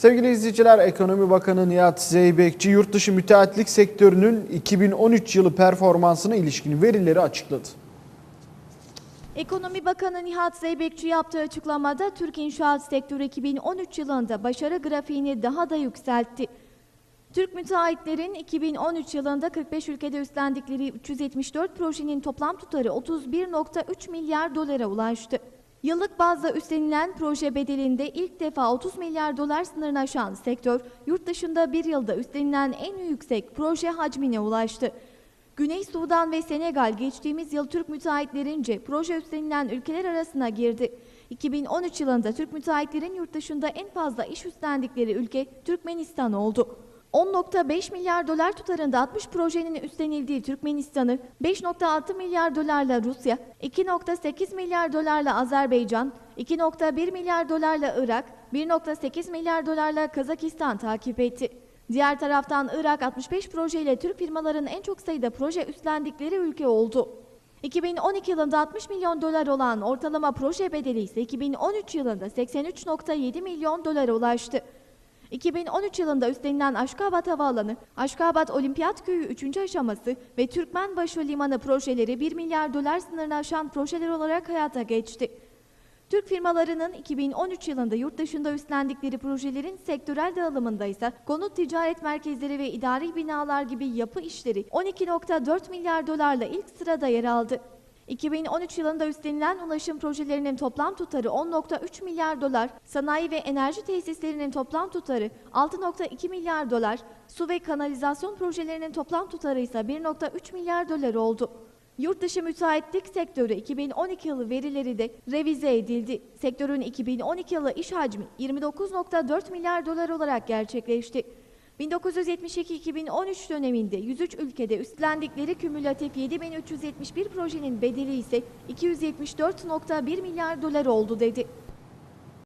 Sevgili izleyiciler, Ekonomi Bakanı Nihat Zeybekçi yurt dışı müteahhitlik sektörünün 2013 yılı performansına ilişkin verileri açıkladı. Ekonomi Bakanı Nihat Zeybekçi yaptığı açıklamada Türk inşaat sektörü 2013 yılında başarı grafiğini daha da yükseltti. Türk müteahhitlerin 2013 yılında 45 ülkede üstlendikleri 374 projenin toplam tutarı 31.3 milyar dolara ulaştı. Yıllık bazda üstlenilen proje bedelinde ilk defa 30 milyar dolar sınırını aşan sektör, yurt dışında bir yılda üstlenilen en yüksek proje hacmine ulaştı. Güney Sudan ve Senegal geçtiğimiz yıl Türk müteahhitlerince proje üstlenilen ülkeler arasına girdi. 2013 yılında Türk müteahhitlerin yurt dışında en fazla iş üstlendikleri ülke Türkmenistan oldu. 10.5 milyar dolar tutarında 60 projenin üstlenildiği Türkmenistan'ı 5.6 milyar dolarla Rusya, 2.8 milyar dolarla Azerbaycan, 2.1 milyar dolarla Irak, 1.8 milyar dolarla Kazakistan takip etti. Diğer taraftan Irak 65 projeyle Türk firmaların en çok sayıda proje üstlendikleri ülke oldu. 2012 yılında 60 milyon dolar olan ortalama proje bedeli ise 2013 yılında 83.7 milyon dolara ulaştı. 2013 yılında üstlenilen Aşkabat Havaalanı, Aşkabat Olimpiyat Köyü 3. aşaması ve Türkmenbaşı Limanı projeleri 1 milyar dolar sınırını aşan projeler olarak hayata geçti. Türk firmalarının 2013 yılında yurt dışında üstlendikleri projelerin sektörel dağılımında ise konut ticaret merkezleri ve idari binalar gibi yapı işleri 12.4 milyar dolarla ilk sırada yer aldı. 2013 yılında üstlenilen ulaşım projelerinin toplam tutarı 10.3 milyar dolar, sanayi ve enerji tesislerinin toplam tutarı 6.2 milyar dolar, su ve kanalizasyon projelerinin toplam tutarı ise 1.3 milyar dolar oldu. Yurt dışı müteahhitlik sektörü 2012 yılı verileri de revize edildi. Sektörün 2012 yılı iş hacmi 29.4 milyar dolar olarak gerçekleşti. 1972-2013 döneminde 103 ülkede üstlendikleri kümülatif 7371 projenin bedeli ise 274.1 milyar dolar oldu dedi.